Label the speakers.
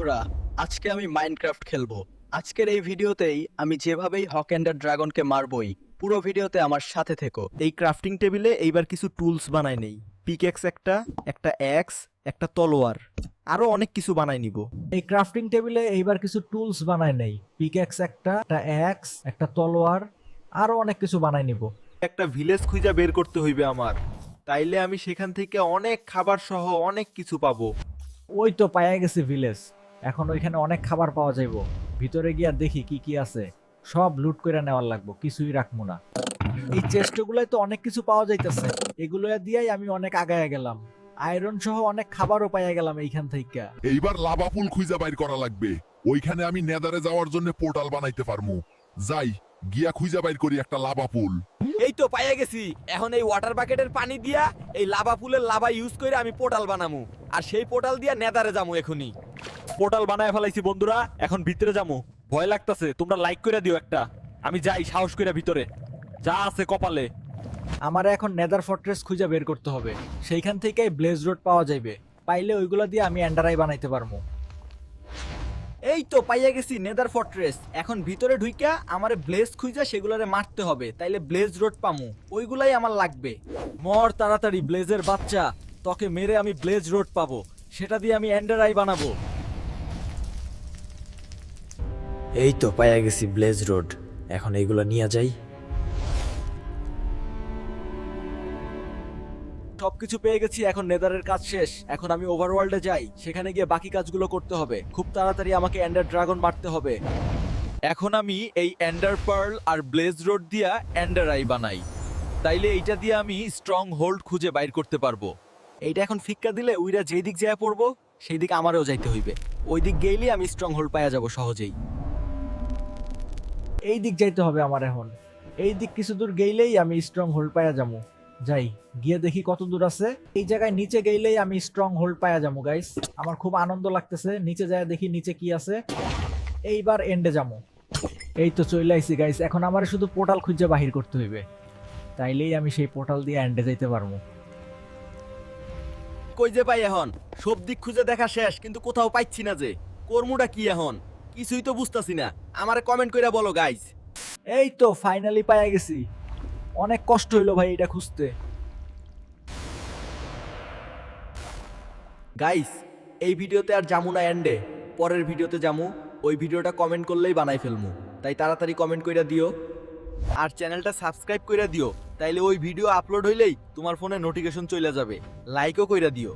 Speaker 1: বন্ধুরা আজকে আমি মাইনক্রাফট খেলব। আজকের এই ভিডিওতেই আমি যেভাবেই হক অ্যান্ডার ড্রাগনকে মারবই পুরো ভিডিওতে আমার সাথে থেকো।
Speaker 2: এই ক্রাফটিং টেবিলে এইবার কিছু টুলস বানাই নেই। পিকেক্স একটা একটা অ্যাক্স একটা তলোয়ার। আরও অনেক কিছু বানাই নিব।
Speaker 3: এই ক্রাফটিং টেবিলে এইবার কিছু টুলস বানাই নেই। পিকেক্স একটা একটা অ্যাক্স একটা তলোয়ার আরও অনেক কিছু বানাই নিব।
Speaker 2: একটা ভিলেজ খুঁজা বের করতে হইবে আমার। তাইলে আমি সেখান থেকে অনেক খাবার সহ অনেক কিছু পাবো।
Speaker 3: ওই তো পাইয়া গেছে ভিলেজ এখন ওইখানে অনেক খাবার পাওয়া যাইব। ভিতরে গিয়া দেখি কি কি আছে। সব লুট করে নেওয়ার লাগবো কিছুই রাখব না। এই চেষ্টগুলোয় তো অনেক কিছু পাওয়া যাইতেছে। এগুলো দিয়েই আমি অনেক আগায় গেলাম। আয়রন সহ অনেক খাবারও পাইয়া গেলাম এইখান থেকে
Speaker 4: এইবার লাভা পুল খুঁজে বাইর করা লাগবে। ওইখানে আমি নেদারে যাওয়ার জন্য পোর্টাল বানাইতে পারমু। যাই গিয়া খুঁজে বাইর করি একটা লাভা পুল
Speaker 5: এই তো পাইয়া গেছি। এখন এই ওয়াটার বাকেটের পানি দিয়া এই লাভা ফুলের লাভা ইউজ করে আমি পোর্টাল বানামু। আর সেই পোর্টাল দিয়া নেদারে যামু এখনই পোর্টাল বানায় ফেলাইছি, বন্ধুরা। এখন ভিতরে যামু। ভয় লাগতাছে, তোমরা লাইক করে দিও একটা। আমি যাই, সাহস করে ভিতরে। যা আছে কপালে।
Speaker 3: আমার এখন নেদার ফর্ট্রেস খুঁজে বের করতে হবে। সেইখান থেকেই ব্লেজ রোড পাওয়া যাইবে। পাইলে ওইগুলো দিয়ে আমি অ্যান্ডারাই বানাইতে পারব।
Speaker 5: এই তো পাইয়া গেছি নেদার ফর্ট্রেস এখন ভিতরে ঢুইকা আমারে ব্লেজ খুঁজা সেগুলারে মারতে হবে। তাইলে ব্লেজ রোড পামু। ওইগুলাই আমার লাগবে।
Speaker 3: মর তাড়াতাড়ি ব্লেজের বাচ্চা। তোকে মেরে আমি ব্লেজ রোড পাবো। সেটা দিয়ে আমি অ্যান্ডারাই বানাবো।
Speaker 6: এই তো পাইয়া গেছি ব্লেজ রোড। এখন এইগুলো নিয়ে যাই।
Speaker 3: সবকিছু পেয়ে গেছি, এখন নেদারের কাজ শেষ। এখন আমি ওভারওয়ার্ল্ডে যাই, সেখানে গিয়ে বাকি কাজগুলো করতে হবে। খুব তাড়াতাড়ি আমাকে এন্ডার ড্রাগন মারতে হবে।
Speaker 5: এখন আমি এই এন্ডার পার্ল আর ব্লেজ রোড দিয়া এন্ডার আই বানাই। তাইলে এইটা দিয়ে আমি স্ট্রং হোল্ড খুঁজে বাইর করতে পারব।
Speaker 3: এইটা এখন ফিক্কা দিলে উইরা যেই দিক যায় পড়ব, সেই দিক আমারও যাইতে হইবে। ওই দিক গেলেই আমি স্ট্রং হোল্ড পাওয়া যাব সহজেই। এই দিক যাইতে হবে আমার এখন। এই দিক কিছু দূর গেলেই আমি স্ট্রং হোল্ড পাওয়া যাব যাই, গিয়ে দেখি কত দূর আছে। এই জায়গায় নিচে গেলেই আমি স্ট্রং হোল্ড পাওয়া যাব গাইস আমার খুব আনন্দ লাগতেছে। নিচে যায় দেখি নিচে কি আছে। এইবার এন্ডে যাব এই তো চলে আইছি গাইস এখন আমার শুধু পোর্টাল খুঁজে বাহির করতে হইবে। তাইলেই আমি সেই পোর্টাল দিয়ে এন্ডে যাইতে পারব
Speaker 5: কই যে পাই এখন? সব দিক খুঁজে দেখা শেষ, কিন্তু কোথাও পাইছি না যে। কর্মটা কি এখন? কিছুই তো বুঝতাছি না। আমারে কমেন্ট কইরা বলো গাইস
Speaker 3: এই তো ফাইনালি পাইয়া গেছি। অনেক কষ্ট হইল ভাই এটা খুঁজতে।
Speaker 5: গাইস এই ভিডিওতে আর জামু না এন্ডে পরের ভিডিওতে জামু ওই ভিডিওটা কমেন্ট করলেই বানাই ফেলমু। তাই তাড়াতাড়ি কমেন্ট কইরা দিও। আর চ্যানেলটা সাবস্ক্রাইব কইরা দিও। তাইলে ওই ভিডিও আপলোড হইলেই তোমার ফোনে নোটিফিকেশন চলে যাবে। লাইকও কইরা দিও।